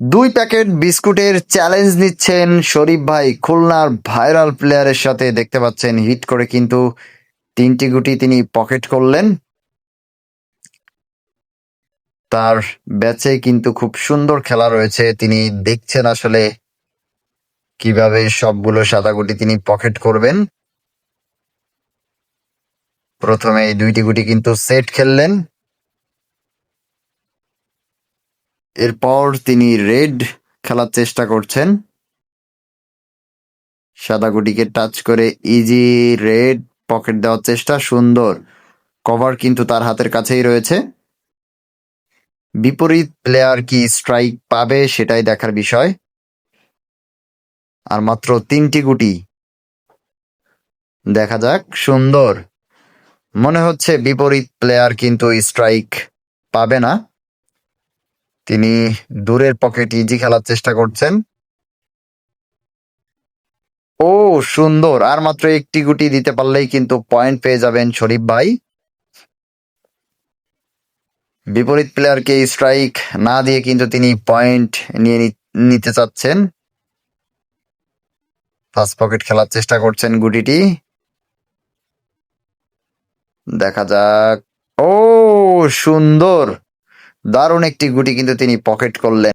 দুই প্যাকেট বিস্কুটের চ্যালেঞ্জ নিচ্ছেন শরীফ ভাই। খুলনার ভাইরাল প্লেয়ারের সাথে দেখতে পাচ্ছেন, হিট করে কিন্তু তিনটি গুটি তিনি পকেট করলেন। তার ব্যাচে কিন্তু খুব সুন্দর খেলা রয়েছে। তিনি দেখছেন আসলে কীভাবে সবগুলো সাদা গুটি তিনি পকেট করবেন। প্রথমে এই দুইটি গুটি কিন্তু সেট খেললেন। এরপর তিনি রেড খেলার চেষ্টা করছেন। সাদা গুটিকে টাচ করে ইজি রেড পকেট দেওয়ার চেষ্টা, সুন্দর কভার কিন্তু তার হাতের কাছেই রয়েছে। বিপরীত প্লেয়ার কি স্ট্রাইক পাবে সেটাই দেখার বিষয়। আর মাত্র তিনটি গুটি। দেখা যাক, সুন্দর। মনে হচ্ছে বিপরীত প্লেয়ার কিন্তু স্ট্রাইক পাবে না। তিনি দূরের পকেট ইজি খেলার চেষ্টা করছেন। ও, সুন্দর। আর মাত্র একটি গুটি দিতে পারলেই কিন্তু পয়েন্ট পেয়ে যাবেন শরীফ ভাই। বিপরীত প্লেয়ারকে স্ট্রাইক না দিয়ে কিন্তু তিনি পয়েন্ট নিয়ে নিতে চাচ্ছেন। ফার্স্ট পকেট খেলার চেষ্টা করছেন গুটিটি। দেখা যাক। ও, সুন্দর। দারুণ একটি গুটি কিন্তু তিনি পকেট করলেন।